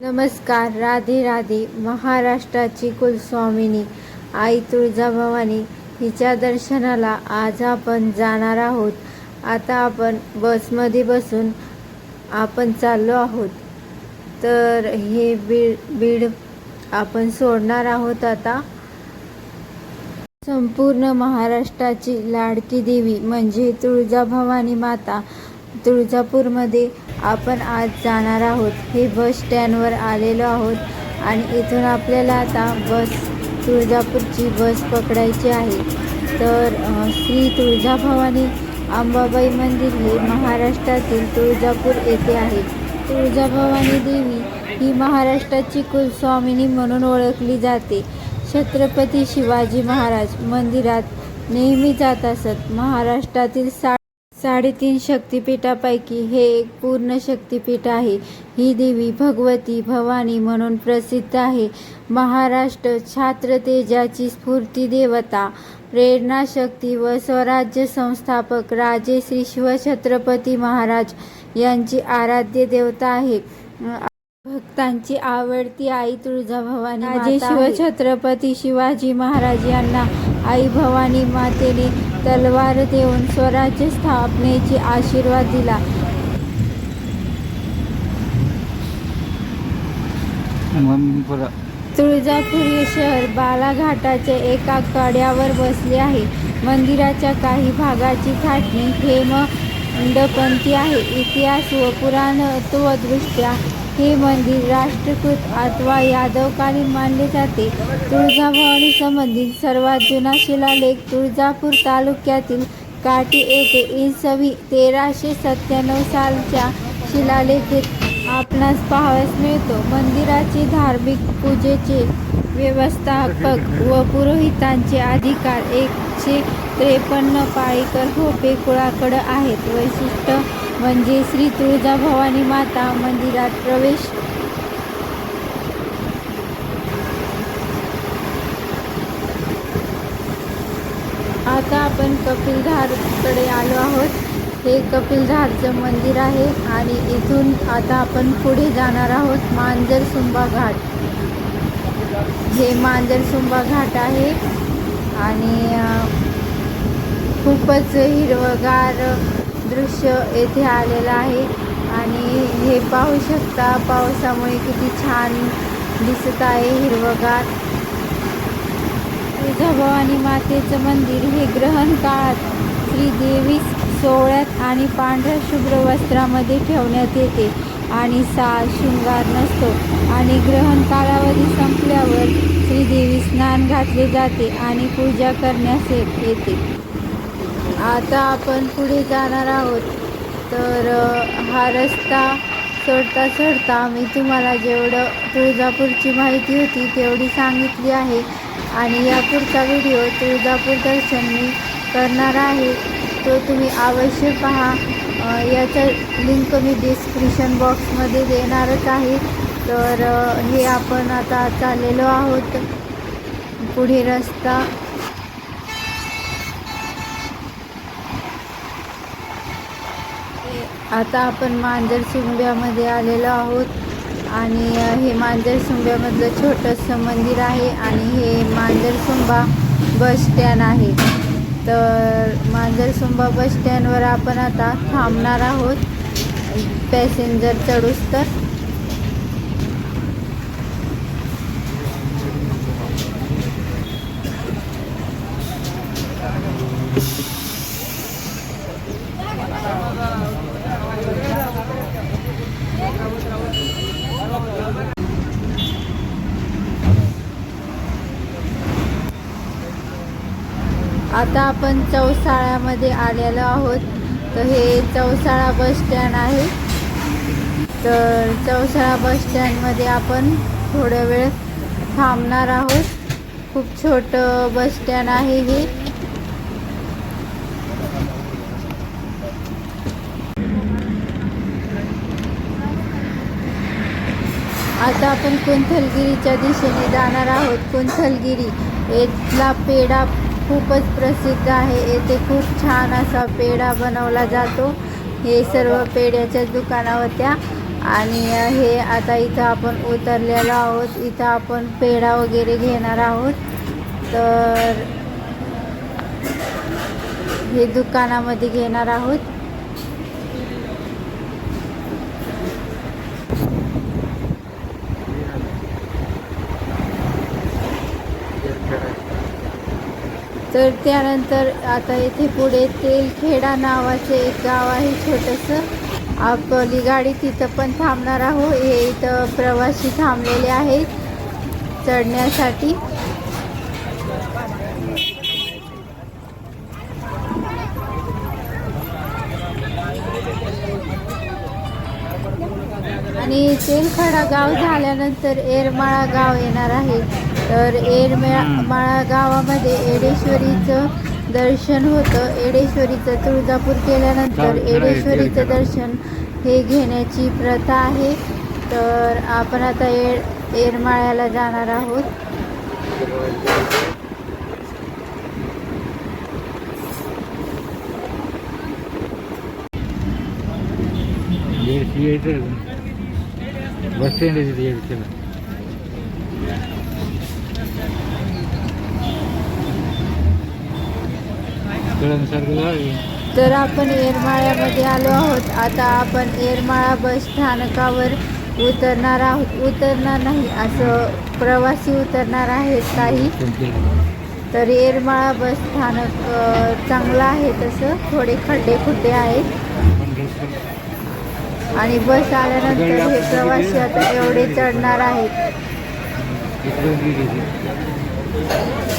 नमस्कार राधे राधे. महाराष्ट्राची कुलस्वामिनी आई तुळजाभवानी हिच्या दर्शनाला आज आपण जाणार आहोत. आता आपण बसमध्ये बसून आपण चाललो आहोत. तर हे बीड बीड आपण सोडणार आहोत आता. संपूर्ण महाराष्ट्राची लाडकी देवी म्हणजे तुळजाभवानी माता. तुळजापूरमध्ये आपण आज जाणार आहोत. हे बस स्टँडवर आलेलो आहोत आणि इथून आपल्याला आता बस तुळजापूरची बस पकडायची आहे. तर श्री तुळजाभवानी अंबाबाई मंदिर हे महाराष्ट्रातील तुळजापूर येथे आहे. तुळजाभवानी देवी ही महाराष्ट्राची कुलस्वामिनी म्हणून ओळखली जाते. छत्रपती शिवाजी महाराज मंदिरात नेहमी जात असत. महाराष्ट्रातील सा साडेतीन शक्तिपीठापैकी हे एक पूर्ण शक्तिपीठ आहे. ही देवी भगवती भवानी म्हणून प्रसिद्ध आहे. महाराष्ट्र छात्र तेजाची स्फूर्ती देवता प्रेरणाशक्ती व स्वराज्य संस्थापक राजे श्री शिवछत्रपती महाराज यांची आराध्य देवता आहे. भक्तांची आवडती आई तुळजाभवानी राजे शिवछत्रपती शिवाजी महाराज यांना आई भवानी मातेने तलवार देऊन स्वराज्य स्थापनेची आशीर्वाद दिला. तुळजापूर हे शहर बालाघाटाच्या एका कड्यावर बसले आहे. मंदिराच्या काही भागाची थाटणी हेमंडपंथी आहे. इतिहास व पुराणत्वदृष्ट्या हे मंदिर राष्ट्रकृत अथवा यादवकालीन मानले जाते. तुळजाभवानी संबंधित सर्वात जुना शिलालेख तुळजापूर तालुक्यातील काटी येथे इसवी तेराशे सत्त्याण्णव सालच्या शिलालेखेत आपणास पाहावयास मिळतो. मंदिराचे धार्मिक पूजेचे व्यवस्थापक व पुरोहितांचे अधिकार एकशे त्रेपन्न पाळीकर होपे कुळाकडं आहेत. वैशिष्ट्य म्हणजे श्री तुळजा भवानी माता मंदिरात प्रवेश. आता आपण कपिलधारकडे आलो आहोत. हे कपिलधारचं मंदिर आहे आणि इथून आता आपण पुढे जाणार आहोत मांजर सुंबा घाट. हे मांजर सुंबा घाट आहे आणि खूपच हिरवगार दृश्य येथे आलेलं आहे. आणि हे पाहू शकता पावसामुळे किती छान दिसत आहे हिरवगार. तुळजाभवानी मातेचं मंदिर हे ग्रहण काळात श्रीदेवी सोहळ्यात आणि पांढऱ्या शुभ्र वस्त्रामध्ये ठेवण्यात येते आणि सा शृंगार नसतो. आणि ग्रहण कालावधी संपल्यावर श्रीदेवी स्नान घातले जाते आणि पूजा करण्यास येते. आता आपण पुढे जाणार आहोत. तर हा रस्ता चढता चढता मी तुम्हाला जेवढं तुळजापूरची माहिती होती तेवढी सांगितली आहे. आणि या पुढचा व्हिडिओ तुळजापूर दर्शन मी करणार आहे. तो तुम्ही अवश्य पहा. याचा लिंक मी डिस्क्रिप्शन बॉक्समध्ये देणारच आहे. तर हे आपण आता चाललेलो आहोत. पुढे रस्ता आता आपण मांजर शिंब्यामध्ये आलेलो आहोत. आणि हे मांजर शिंब्यामधलं छोटंसं मंदिर आहे आणि हे मांजर सुंबा बस स्टँड आहे. तर मांजर सुंबा बस स्टँडवर आपण आता थांबणार आहोत. पॅसेंजर चढूस तर. आता आपण चौसाळ्यामध्ये आलेलो आहोत. तर हे चौसाळा बस स्टँड आहे. तर चौसाळा बस स्टँडमध्ये आपण थोड्या वेळ थांबणार आहोत. खूप छोटं बस स्टँड आहे हे. आता आपण कुंथलगिरीच्या दिशेने जाणार आहोत. कुंथलगिरी इथला पेढा खूपच प्रसिद्ध आहे. येथे खूप छान असा पेढा बनवला जातो. हे सर्व पेढ्याच्या दुकानावरत्या आणि हे आता इथं आपण उतरलेलो आहोत. इथं आपण पेढा वगैरे घेणार आहोत. तर हे दुकानामध्ये घेणार आहोत. तर त्यानंतर आता इथे पुढे तेलखेडा नावाचे एक गाव आहे छोटंसं. आपली गाडी तिथं पण थांबणार आहो हे इथं प्रवासी थांबलेले आहेत चढण्यासाठी. आणि तेलखडा गाव झाल्यानंतर एरमाळा गाव येणार आहे. तर एरमेळा माळा गावामध्ये एडेश्वरीचं दर्शन होतं. एडेश्वरीचं तुळजापूर केल्यानंतर एडेश्वरीचं. दर्शन हे घेण्याची प्रथा आहे. तर आपण आता ए एरमाळ्याला जाणार आहोत. बस स्टँड आहे तिथे यायचं त्याला कळण्यासारखं गाव आहे तर आपण येरमाळ्यामध्ये आलो आहोत. आता आपण येरमाळा बस स्थानकावर उतरणार आहोत. उतरणार नाही असं प्रवासी उतरणार आहेत काही. तर येरमाळा बस स्थानक चांगलं आहे तसं. थोडे खड्डे खुड्डे आहेत. आणि बस आल्यानंतर हे प्रवासी आता एवढे चढणार आहेत.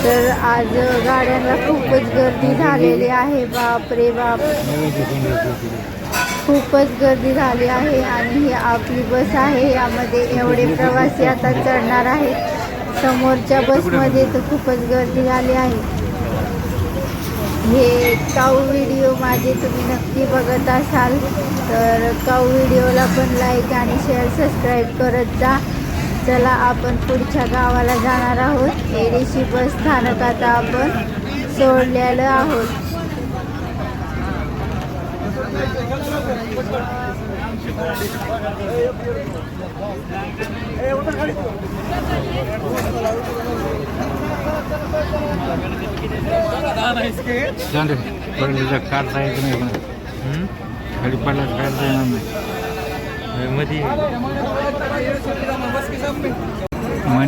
तर आज गाड्यांना खूपच गर्दी झालेली आहे बाप रे बाप. खूपच गर्दी झाली आहे आणि ही आपली बस आहे यामध्ये एवढे प्रवासी आता चढणार आहेत. समोरच्या बसमध्ये तर खूपच गर्दी झाली आहे. हे काऊ व्हिडिओ माझे तुम्ही नक्की बघत असाल तर काऊ व्हिडिओला पण लाईक आणि शेअर सबस्क्राईब करत जा. चला आपण पुढच्या गावाला जाणार आहोत. एडीसी बस स्थानकात आपण सोडलेलं आहोत. काढता येत नाही खाली पडला काढता येणार नाही. मध्ये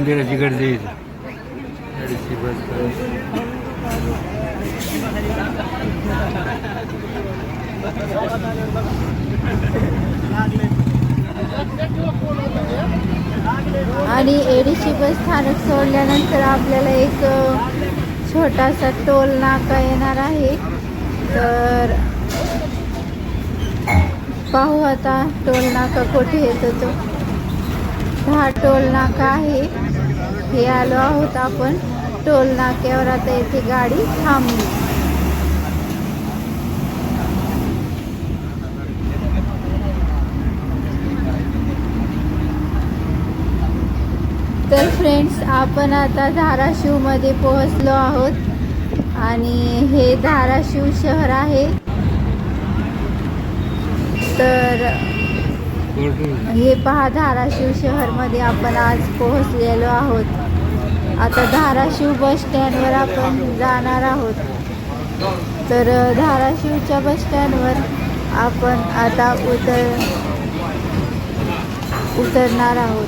मंदिराची गर्दी आणि एडीसी बस स्थानक सोडल्यानंतर आपल्याला एक छोटासा टोल नाका येणार आहे. तर पाहू आता टोल नाका कुठे येतो तो. हा टोल नाका आहे. हे आलो आहोत आपण टोल नाक्यावर. आता येथे गाडी थांबली. तर फ्रेंड्स आपण आता धाराशिवमध्ये पोहोचलो आहोत. आणि हे धाराशिव शहर आहे. तर हे पहा धाराशिव शहरमध्ये आपण आज पोहोचलेलो आहोत. आता धाराशिव बस स्टँडवर आपण जाणार आहोत. तर धाराशिवच्या बस स्टँडवर आपण आता उतर उतरणार आहोत.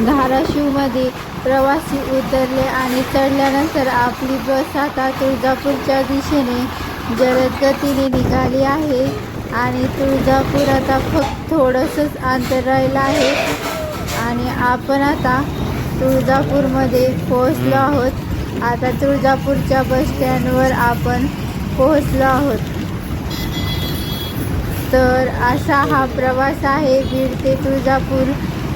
धाराशिवमध्ये प्रवासी उतरले आणि चढल्यानंतर आपली बस आता तुळजापूरच्या दिशेने जलद गतीने निघाली आहे आणि तुळजापूर आता फक्त थोडंसंच अंतर राहिलं आहे. आणि आपण आता तुळजापूरमध्ये पोहोचलो आहोत. आता तुळजापूरच्या बस स्टँडवर आपण पोहोचलो आहोत. तर असा हा प्रवास आहे. बीड ते तुळजापूर.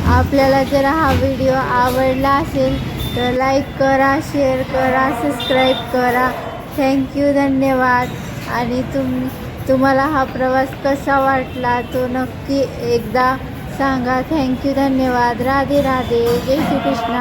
आपल्याला जर हा व्हिडिओ आवडला असेल तर लाईक करा शेअर करा सबस्क्राईब करा. थँक्यू धन्यवाद. आणि तुम तुम्हाला हा प्रवास कसा वाटला तो नक्की एकदा सांगा. थँक्यू धन्यवाद. राधे राधे. जय श्रीकृष्ण